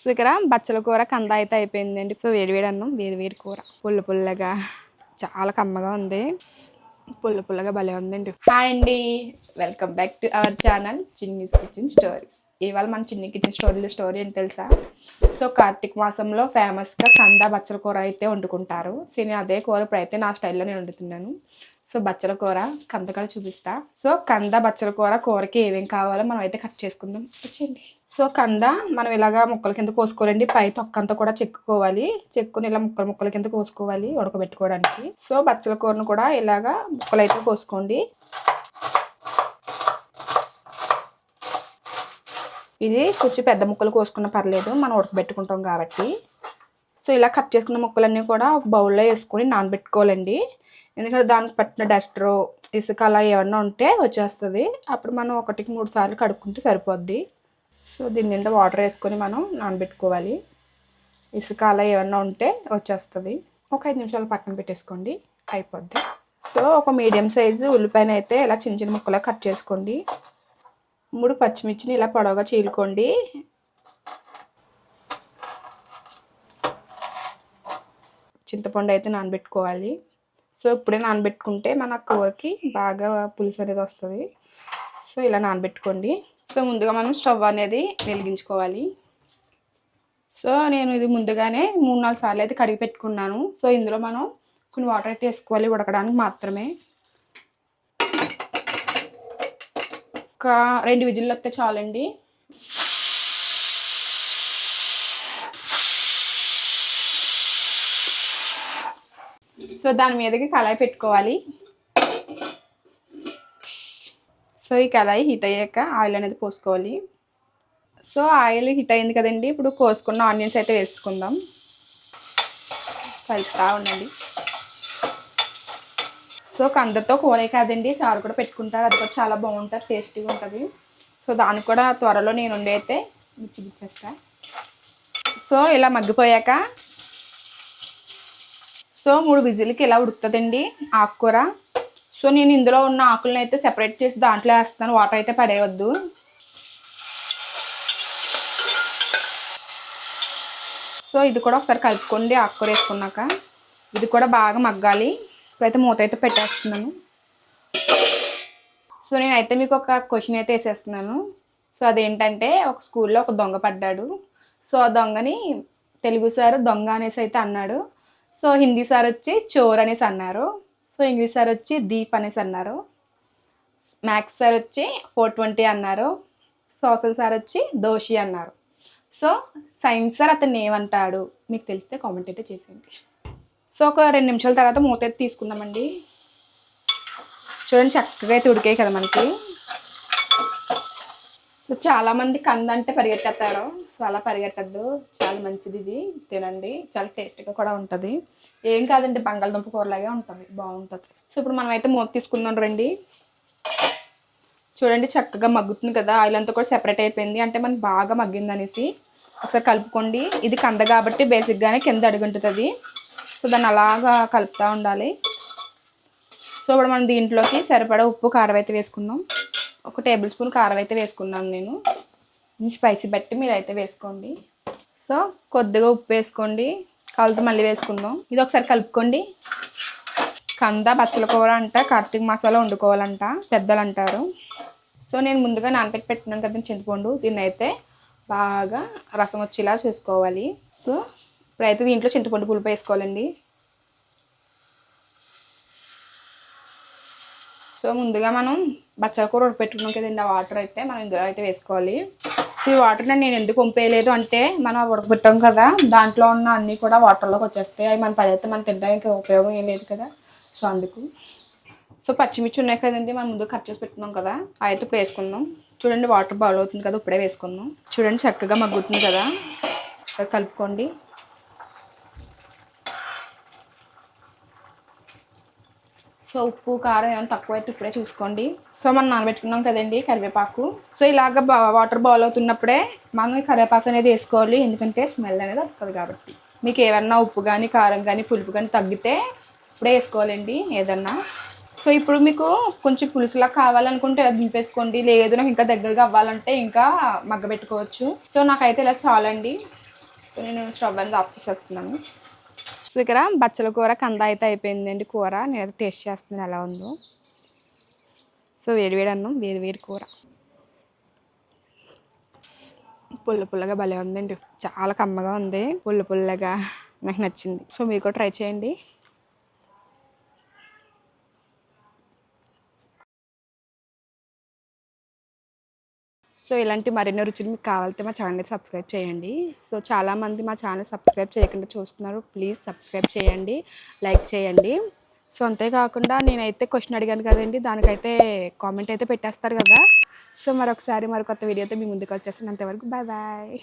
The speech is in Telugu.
సో ఇక్కడ బచ్చల కూర కంద అయితే అయిపోయిందండి. సో వేడివేడి వేడి అన్నం వేడివేడి కూర. పుల్ల పుల్లగా. చాలా కమ్మగా ఉంది. పుల్ల పుల్లగా భలే ఉందండి. హాయ్ అండి. Welcome back to our channel Chinni's kitchen stories ఇవాళ మన చిన్ని కిచెన్ స్టోరీలో స్టోరీ ఏంటి తెలుసా? సో కార్తీక మాసంలో ఫేమస్గా కంద బచ్చల కూర అయితే వండుకుంటారు. సో నేను అదే కూర ఇప్పుడైతే నా స్టైల్లో నేను వండుతున్నాను. సో బచ్చల కూర కందకాలు చూపిస్తా. సో కంద బచ్చల కూర కూరకి ఏమేం కావాలో మనం అయితే కట్ చేసుకుందాం. వచ్చేయండి. సో కంద మనం ఇలాగా ముక్కల కింద కోసుకోవాలండి. పై తొక్కంతా కూడా చెక్కుకోవాలి. చెక్కుని ఇలా ముక్కలు ముక్కల కింద కోసుకోవాలి ఉడకబెట్టుకోవడానికి. సో బచ్చల కూరను కూడా ఇలాగా ముక్కలు అయితే కోసుకోండి. ఇది కొంచెం పెద్ద ముక్కలు కోసుకున్న పర్లేదు. మనం ఉడకబెట్టుకుంటాం కాబట్టి. సో ఇలా కట్ చేసుకున్న ముక్కలన్నీ కూడా ఒక బౌల్లో వేసుకొని నానబెట్టుకోవాలండి. ఎందుకంటే దానికి పట్టిన డస్ట్రో ఇసుక అలా ఏమన్నా ఉంటే వచ్చేస్తుంది. అప్పుడు మనం ఒకటికి మూడు సార్లు కడుక్కుంటే సరిపోద్ది. సో దీని నిండా వాటర్ వేసుకొని మనం నానబెట్టుకోవాలి. ఇసుక అలా ఏమన్నా ఉంటే వచ్చేస్తుంది. ఒక ఐదు నిమిషాలు పక్కన పెట్టేసుకోండి. అయిపోద్ది. సో ఒక మీడియం సైజు ఉల్లిపాయన అయితే ఇలా చిన్న చిన్న ముక్కలా కట్ చేసుకోండి. మూడు పచ్చిమిర్చిని ఇలా పొడవుగా చీలుకోండి చింతపండు అయితే నానబెట్టుకోవాలి. సో ఇప్పుడే నానబెట్టుకుంటే మన కూరకి బాగా పులుసు అనేది వస్తుంది. సో ఇలా నానబెట్టుకోండి. సో ముందుగా మనం స్టవ్ అనేది వెలిగించుకోవాలి. సో నేను ఇది ముందుగానే మూడు నాలుగు సార్లు అయితే కడిగి పెట్టుకున్నాను. సో ఇందులో మనం కొన్ని వాటర్ అయితే వేసుకోవాలి ఉడకడానికి మాత్రమే. ఒక రెండు విజిల్లు వస్తే చాలండి. సో దాని మీదకి కళాయి పెట్టుకోవాలి. సో ఈ కళాయి హీట్ అయ్యాక ఆయిల్ అనేది పోసుకోవాలి. సో ఆయిల్ హీట్ అయింది కదండి ఇప్పుడు కోసుకున్న ఆనియన్స్ అయితే వేసుకుందాం. కలుపుతా ఉండండి. సో కందతో కూరే కాదండి చారు కూడా పెట్టుకుంటారు. అది కూడా చాలా బాగుంటుంది టేస్టీగా ఉంటుంది. సో దానికి కూడా త్వరలో నేను ఉండి అయితే చూపించేస్తా సో ఇలా మగ్గిపోయాక సో మూడు విజిల్కి ఇలా ఉడుకుతుందండి ఆకుకూర. సో నేను ఇందులో ఉన్న ఆకులను అయితే సెపరేట్ చేసి దాంట్లో వేస్తాను. వాటర్ అయితే పడేయవద్దు సో ఇది కూడా ఒకసారి కలుపుకోండి ఆకుకూర వేసుకున్నాక. ఇది కూడా బాగా మగ్గాలి. ఇప్పుడైతే మూత అయితే పెట్టేస్తున్నాను. సో నేనైతే మీకు ఒక క్వశ్చన్ అయితే వేసేస్తున్నాను. సో అదేంటంటే ఒక స్కూల్లో ఒక దొంగ పడ్డాడు. సో ఆ దొంగని తెలుగు సార్ దొంగ అనేసి అయితే అన్నాడు. సో హిందీ సార్ వచ్చి చోర్ అనేసి అన్నారు. సో ఇంగ్లీష్ సార్ వచ్చి దీప్ అనేసి అన్నారు. మ్యాథ్స్ సార్ వచ్చి ఫోర్ ట్వంటీ అన్నారు. సోషల్ సార్ వచ్చి దోషి అన్నారు. సో సైన్స్ సార్ అతను ఏమంటాడు మీకు తెలిస్తే కామెంట్ అయితే చేసేయండి. సో ఒక రెండు నిమిషాల తర్వాత మూత అయితే తీసుకుందామండి. చూడండి చక్కగా అయితే ఉడికాయి కదా మనకి. సో చాలామంది కంద అంటే పరిగెట్టేస్తారు సో అలా పరిగెట్టద్దు. చాలా మంచిది ఇది. తినండి. చాలా టేస్టీగా కూడా ఉంటుంది. ఏం కాదండి బంగాళదుంప కూరలాగే ఉంటుంది. బాగుంటుంది. సో ఇప్పుడు మనం అయితే మూత తీసుకుందాం రండి. చూడండి చక్కగా మగ్గుతుంది కదా. ఆయిల్ అంతా కూడా సెపరేట్ అయిపోయింది. అంటే మనకి బాగా మగ్గింది అనేసి ఒకసారి కలుపుకోండి. ఇది కంద కాబట్టి బేసిక్గానే కింద అడుగుంటుంది. సో దాన్ని అలాగా కలుపుతూ ఉండాలి. సో ఇప్పుడు మనం దీంట్లోకి సరిపడా ఉప్పు కారం అయితే వేసుకుందాం. ఒక టేబుల్ స్పూన్ కారం అయితే వేసుకున్నాను నేను. మీ స్పైసీ బట్టి మీరు అయితే వేసుకోండి. సో కొద్దిగా ఉప్పు వేసుకోండి. కాలుతో మళ్ళీ వేసుకుందాం. ఇది ఒకసారి కలుపుకోండి. కంద బచ్చల కూర అంట కార్తీక మసాలా వండుకోవాలంట పెద్దలు అంటారు సో నేను ముందుగా నానపెట్టి పెట్టినాను కదా చింతపండు. దీన్ని అయితే బాగా రసం వచ్చేలా చూసుకోవాలి. సో ఇప్పుడైతే దీంట్లో చింతపండు పులుపు వేసుకోవాలండి. సో ముందుగా మనం బచ్చల కూర ఉడకపెట్టుకున్నాం కదండి ఆ వాటర్ అయితే మనం ఇందులో అయితే వేసుకోవాలి. ఈ వాటర్ని నేను ఎందుకు పంపేయలేదు అంటే మనం ఉడకబెట్టాం కదా దాంట్లో ఉన్న అన్నీ కూడా వాటర్లోకి వచ్చేస్తాయి. అవి మన పదైతే మనం తినడానికి ఉపయోగం ఏం లేదు కదా. సో అందుకు. సో పచ్చిమిర్చి ఉన్నాయి కదండి మనం ముందు కట్ చేసి పెట్టుకున్నాం కదా అవి అయితే ఇప్పుడు వేసుకుందాం. చూడండి వాటర్ బాయిల్ అవుతుంది కదా ఇప్పుడే వేసుకుందాం. చూడండి చక్కగా మగ్గుతుంది కదా. కలుపుకోండి. సో ఉప్పు కారం ఏమైనా తక్కువ అయితే ఇప్పుడే చూసుకోండి. సో మనం నానబెట్టుకున్నాం కదండి కరివేపాకు. సో ఇలాగ బా- వాటర్ బాయిల్ అవుతున్నప్పుడే మనం కరివేపాకు అనేది వేసుకోవాలి. ఎందుకంటే స్మెల్ అనేది వస్తుంది కాబట్టి. మీకు ఏమన్నా ఉప్పు కానీ కారం కానీ పులుపు కానీ తగ్గితే ఇప్పుడే వేసుకోవాలండి ఏదన్నా. సో ఇప్పుడు మీకు కొంచెం పులుసులా కావాలనుకుంటే ఇలా దింపేసుకోండి. లేదు నాకు ఇంకా దగ్గరగా అవ్వాలంటే ఇంకా మగ్గబెట్టుకోవచ్చు సో నాకైతే ఇలా చాలండి. సో నేను స్టవ్ అనేది ఆఫ్ చేసేస్తున్నాను. సో ఇక్కడ బచ్చల కూర కంద అయితే అయిపోయిందండి కూర. నేను టేస్ట్ చేస్తున్నాను ఎలా ఉందో. సో వేడి వేడి అన్నం వేడి వేడి కూర. పుల్ల పుల్లగా భలే ఉందండి. చాలా కమ్మగా ఉంది. పుల్ల పుల్లగా. నాకు నచ్చింది. సో మీరు కూడా ట్రై చేయండి. సో ఇలాంటి మరెన్నో రుచులు మీకు కావాలంటే మా ఛానల్ని సబ్స్క్రైబ్ చేయండి. సో చాలామంది మా ఛానల్ సబ్స్క్రైబ్ చేయకుండా చూస్తున్నారు. ప్లీజ్ సబ్స్క్రైబ్ చేయండి. లైక్ చేయండి. సో అంతేకాకుండా నేనైతే క్వశ్చన్ అడిగాను కదండి. దానికైతే కామెంట్ అయితే పెట్టేస్తారు కదా. సో మరొకసారి మరొక కొత్త వీడియోతో మీ ముందుకు వచ్చేస్తాను అంతవరకు బాయ్ బాయ్